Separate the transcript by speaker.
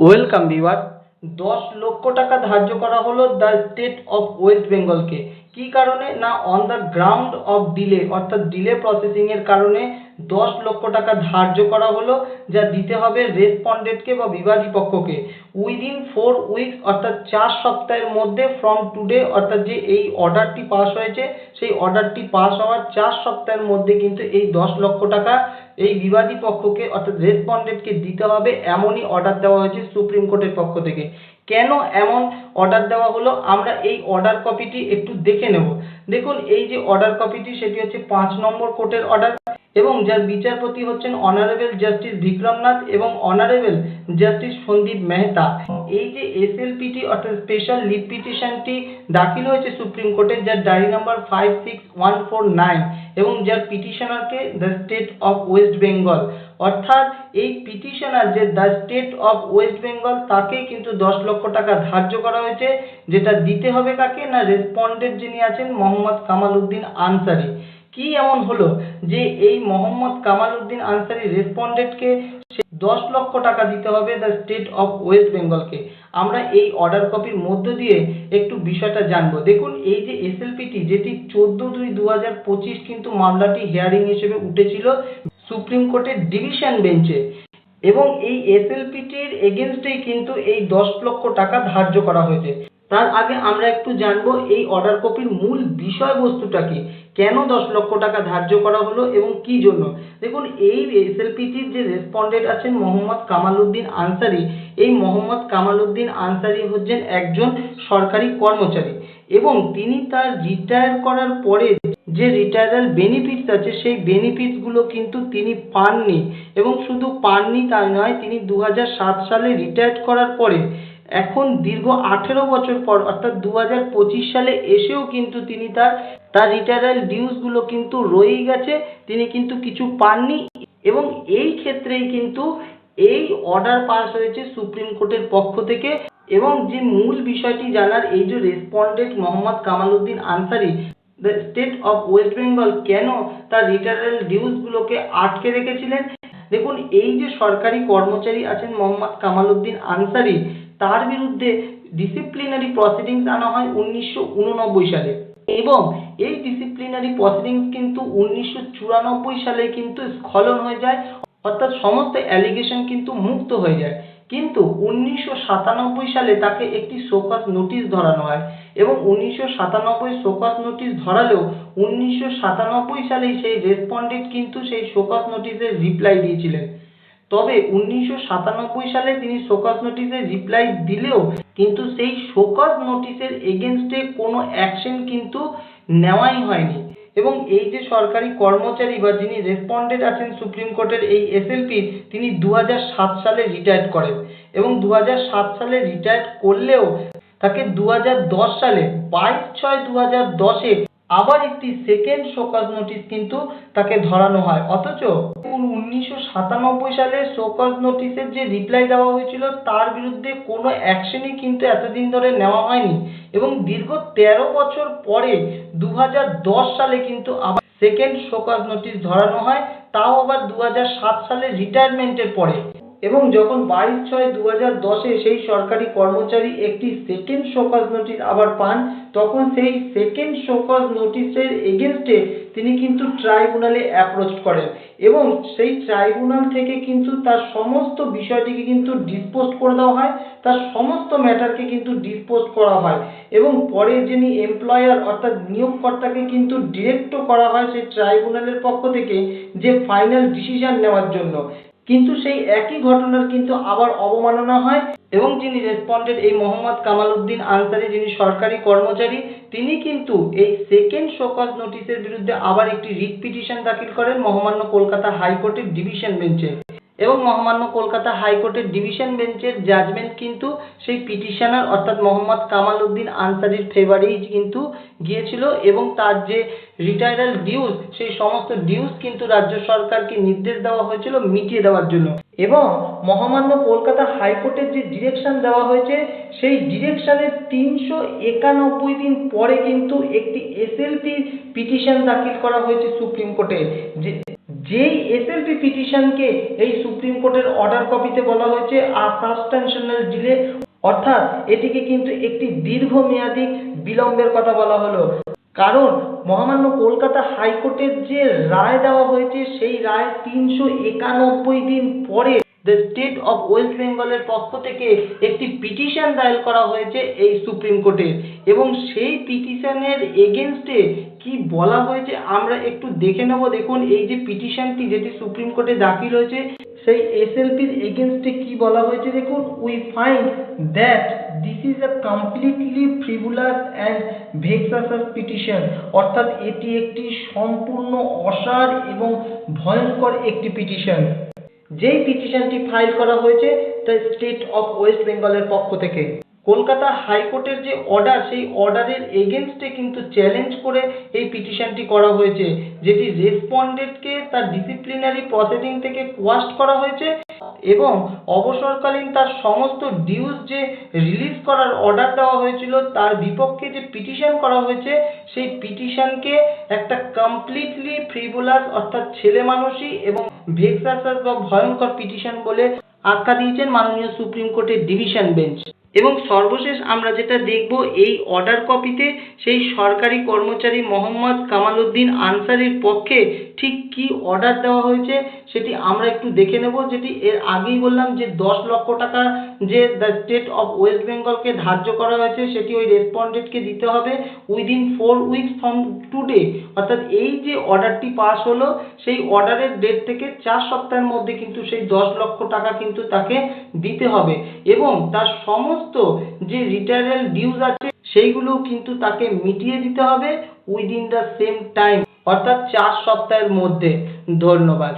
Speaker 1: Welcome viewer দশ লক্ষ টাকা ধার্য করা হলো দ্য স্টেট অফ ওয়েস্ট বেঙ্গলকে কী। কারণে? না on the ground of delay অর্থাৎ ডিলে প্রসেসিংয়ের কারণে দশ লক্ষ টাকা ধার্য করা হলো, যা দিতে হবে রেসপন্ডেন্টকে বা বিবাদী পক্ষকে উইদিন ফোর উইকস অর্থাৎ চার সপ্তাহের মধ্যে ফ্রম টুডে অর্থাৎ যে এই অর্ডারটি পাস হয়েছে, সেই অর্ডারটি পাস হওয়ার চার সপ্তাহের মধ্যে কিন্তু এই দশ লক্ষ টাকা এই বিবাদী পক্ষকে অর্থাৎ রেসপন্ডেন্টকে দিতে হবে এমনই অর্ডার দেওয়া হয়েছে সুপ্রিম কোর্টের পক্ষ থেকে। কেন এমন অর্ডার দেওয়া হলো? আমরা এই অর্ডার কপিটি একটু দেখে নেব। দেখুন, এই যে অর্ডার কপিটি সেটি হচ্ছে পাঁচ নম্বর কোর্টের অর্ডার এবং যার বিচারপতি হচ্ছেন অনারেবল জাস্টিস বিক্রমনাথ এবং অনারেবল জাস্টিস সন্দীপ মেহতা। এই যে এসএলপিটি অর্থাৎ স্পেশাল লিভ পিটিশনটি দাখিল হয়েছে সুপ্রিম কোর্টে, যার diary number five six one four nine এবং যার পিটিশনারকে the state of West Bengal অর্থাৎ এই পিটিশনার যে the state of West Bengal তাকে কিন্তু দশ লক্ষ টাকা ধার্য করা হয়েছে, যেটা দিতে হবে কাকে না রেসপন্ডেন্ট যিনি আছেন মোহাম্মদ কামাল উদ্দিন আনসারি। কি এমন হলো যে এই মোহাম্মদ কামাল উদ্দিন আনসারি রেসপন্ডেন্টকে দশ লক্ষ টাকা দিতে হবে দ্য স্টেট অফ ওয়েস্ট বেঙ্গলকে আমরা এই অর্ডার কপির মধ্য দিয়ে একটু বিষয়টা জানব। দেখুন, এই যে এসএলপিটি যেটি চোদ্দ দুই দু হাজার পঁচিশ কিন্তু মামলাটি হিয়ারিং হিসেবে উঠেছিল সুপ্রিম কোর্টের ডিভিশন বেঞ্চে এবং এই এসএলপিটির এগেনস্টেই কিন্তু এই দশ লক্ষ টাকা ধার্য করা হয়েছে। তার আগে আমরা একটু জানব এই অর্ডার কপির মূল বিষয়বস্তুটা কি। কেন দশ লক্ষ টাকা ধার্য করা হলো এবং কি জন্য? দেখুন, এই এসএলপিটির যে রেসপন্ডেন্ট আছেন মোহাম্মদ কামাল উদ্দিন আনসারি, এই মোহাম্মদ কামাল উদ্দিন আনসারি হচ্ছেন একজন সরকারি কর্মচারী এবং তিনি তার রিটায়ার করার পরে যে রিটায়ারাল বেনিফিটস আছে, সেই বেনিফিটসগুলো কিন্তু তিনি পাননি এবং শুধু পাননি তাই নয়, তিনি দু হাজার সাত সালে রিটায়ার করার পরে এখন দীর্ঘ আঠেরো বছর পর, অর্থাৎ দু হাজার পঁচিশ সালে এসেও কিন্তু তিনি তার তার রিটায়ারাল ডিউসগুলো কিন্তু রয়েই গেছে। তিনি কিন্তু কিছু পাননি এবং এই ক্ষেত্রেই কিন্তু এই অর্ডার পাস হয়েছে সুপ্রিম কোর্টের পক্ষ থেকে এবং যে মূল বিষয়টি জানার এই যে respondent Mohammad Kamal Uddin Ansari the state of West Bengal কেন তার রিটায়ারাল ডিউসগুলোকে আটকে রেখেছিলেন? দেখুন, এই যে সরকারি কর্মচারী আছেন মোহাম্মদ কামাল উদ্দিন আনসারি তার বিরুদ্ধে ডিসিপ্লিনারি প্রসিডিংস আনা হয় উনিশশো উননব্বই সালে। এবং এই ডিসিপ্লিনারি প্রসিডিংস কিন্তু উনিশশো চুরানব্বই সালে কিন্তু স্খলন হয়ে যায়, অর্থাৎ সমস্ত অ্যালিগেশন কিন্তু মুক্ত হয়ে যায়। কিন্তু উনিশশো সাতানব্বই সালে তাকে একটি শোকজ নোটিশ ধরানো হয় এবং উনিশশো সাতানব্বই শোকজ নোটিশ ধরালেও উনিশশো সাতানব্বই সালেই সেই রেসপন্ডেন্ট কিন্তু সেই শোকজ নোটিশের রিপ্লাই দিয়েছিলেন। তবে উনিশশো সাতানব্বই সালে তিনি শোকজ নোটিশের রিপ্লাই দিলেও কিন্তু সেই শোকজ নোটিশের এগেনস্টে কোনো অ্যাকশন কিন্তু নেওয়াই হয়নি। এবং এই যে সরকারি কর্মচারী বা যিনি রেসপন্ডেন্ট আছেন সুপ্রিম কোর্টের এই এসএলপি তিনি দু সালে রিটায়ার্ড করেন। এবং দু সালে রিটায়ার্ড করলেও তাকে দু সালে, বাইশ ছয় দু হাজার দশে আবার একটি সেকেন্ড শোকজ নোটিশ কিন্তু তাকে ধরানো হয়। অথচ উনিশশো সাতানব্বই সালে শোকজ নোটিশের যে রিপ্লাই দেওয়া হয়েছিল, তার বিরুদ্ধে কোনো অ্যাকশনই কিন্তু এতদিন ধরে নেওয়া হয়নি এবং দীর্ঘ তেরো বছর পরে দু সালে কিন্তু আবার সেকেন্ড শোকজ নোটিশ ধরানো হয়। তাও আবার দু সালে রিটায়ারমেন্টের পরে। এবং যখন বাইশ ছয় দু হাজার দশে সেই সরকারি কর্মচারী একটি সেকেন্ড শোকজ নোটিশ আবার পান, তখন সেই সেকেন্ড শোকজ নোটিশের এগেনস্টে তিনি কিন্তু ট্রাইব্যুনালে অ্যাপ্রোচ করেন এবং সেই ট্রাইব্যুনাল থেকে কিন্তু তার সমস্ত বিষয়টিকে কিন্তু ডিসপোজ করে দেওয়া হয়, তার সমস্ত ম্যাটারকে কিন্তু ডিসপোজ করা হয় এবং পরে যিনি এমপ্লয়ার অর্থাৎ নিয়োগকর্তাকে কিন্তু ডিরেক্টও করা হয় সেই ট্রাইব্যুনালের পক্ষ থেকে যে ফাইনাল ডিসিশন নেওয়ার জন্য। কিন্তু সেই একই ঘটনার কিন্তু আবার অবমাননা হয়। এবং যিনি রেসপন্ডেন্ট এই মোহাম্মদ কামাল উদ্দিন আনসারি, যিনি সরকারি কর্মচারী, তিনি কিন্তু এই সেকেন্ড শোকজ নোটিশের বিরুদ্ধে আবার একটি রিট পিটিশন দাখিল করেন মহামান্য কলকাতা হাইকোর্টের ডিভিশন বেঞ্চে এবং মহামান্য কলকাতা হাইকোর্টের ডিভিশন বেঞ্চের জাজমেন্ট কিন্তু সেই পিটিশনার অর্থাৎ মোহাম্মদ কামাল উদ্দিন আনসারির ফেভারেই কিন্তু গিয়েছিল এবং তার যে রিটায়ারাল ডিউস সেই সমস্ত ডিউস কিন্তু রাজ্য সরকারকে নির্দেশ দেওয়া হয়েছিল মিটিয়ে দেওয়ার জন্য। এবং মহামান্য কলকাতা হাইকোর্টের যে ডিরেকশন দেওয়া হয়েছে, সেই ডিরেকশনের তিনশো একানব্বই দিন পরে কিন্তু একটি এসএলপি পিটিশন দাখিল করা হয়েছে সুপ্রিম কোর্টে। যে, যেই এসএলপি পিটিশনকে এই সুপ্রিম কোর্টের অর্ডার কপিতে বলা হয়েছে, আর সাবস্টেনশনাল ডিলে, অর্থাৎ এটিকে কিন্তু একটি দীর্ঘমেয়াদী বিলম্বের কথা বলা হলো। কারণ মহামান্য কলকাতা হাইকোর্টের যে রায় দেওয়া হয়েছে, সেই রায় তিনশো একানব্বই দিন পরে দ্য স্টেট অফ ওয়েস্ট বেঙ্গলের পক্ষ থেকে একটি পিটিশন দায়ের করা হয়েছে এই সুপ্রিম কোর্টে। এবং সেই পিটিশনের এগেনস্টে কি বলা হয়েছে, আমরা একটু দেখে নেব। দেখুন, এই যে পিটিশনটি যেটি সুপ্রিম কোর্টে দাখিল হয়েছে সেই এসএলপির এগেনস্টে কি বলা হয়েছে দেখুন we find that this is a completely frivolous and vexatious petition অর্থাৎ এটি একটি সম্পূর্ণ অসার এবং ভয়ঙ্কর একটি পিটিশন যেই পিটিশনটি ফাইল করা হয়েছে দ্য স্টেট অফ ওয়েস্ট বেঙ্গলের পক্ষ থেকে। কলকাতা হাইকোর্টের যে অর্ডার সেই অর্ডারের এগেনস্টে কিন্তু চ্যালেঞ্জ করে এই পিটিশনটি করা হয়েছে, যেটি রেসপন্ডেন্টকে তার ডিসিপ্লিনারি প্রসিডিং থেকে কোয়াস্ট করা হয়েছে এবং অবসরকালীন তার সমস্ত ডিউজ যে রিলিজ করার অর্ডার দেওয়া হয়েছিল, তার বিপক্ষে যে পিটিশন করা হয়েছে, সেই পিটিশনকে একটা কমপ্লিটলি ফ্রিভুলাস অর্থাৎ ছেলে মানুষই এবং ভেক্সাসাস বা ভয়ঙ্কর পিটিশন বলে আখ্যা দিয়েছেন মাননীয় সুপ্রিম কোর্টের ডিভিশন বেঞ্চ এবং সর্বশেষ আমরা যেটা দেখব, এই অর্ডার কপিতে সেই সরকারি কর্মচারী মোহাম্মদ কামালউদ্দিন আনসারির পক্ষে ঠিক কি অর্ডার দেওয়া হয়েছে, সেটি আমরা একটু দেখে নেব। যেটি এর আগেই বললাম যে দশ লক্ষ টাকা যে দ্য স্টেট অফ ওয়েস্ট বেঙ্গলকে ধার্য করা হয়েছে, সেটি ওই রেসপন্ডেন্টকে দিতে হবে within four weeks from today অর্থাৎ এই যে অর্ডারটি পাস হলো, সেই অর্ডারের ডেট থেকে চার সপ্তাহের মধ্যে কিন্তু সেই দশ লক্ষ টাকা কিন্তু তাকে দিতে হবে। এবং তার সমস্ত যে রিটায়ারেল ডিউজ আছে সেইগুলো কিন্তু তাকে মিটিয়ে দিতে হবে উইদিন দ্য সেম টাইম অর্থাৎ চার সপ্তাহের মধ্যে। ধন্যবাদ।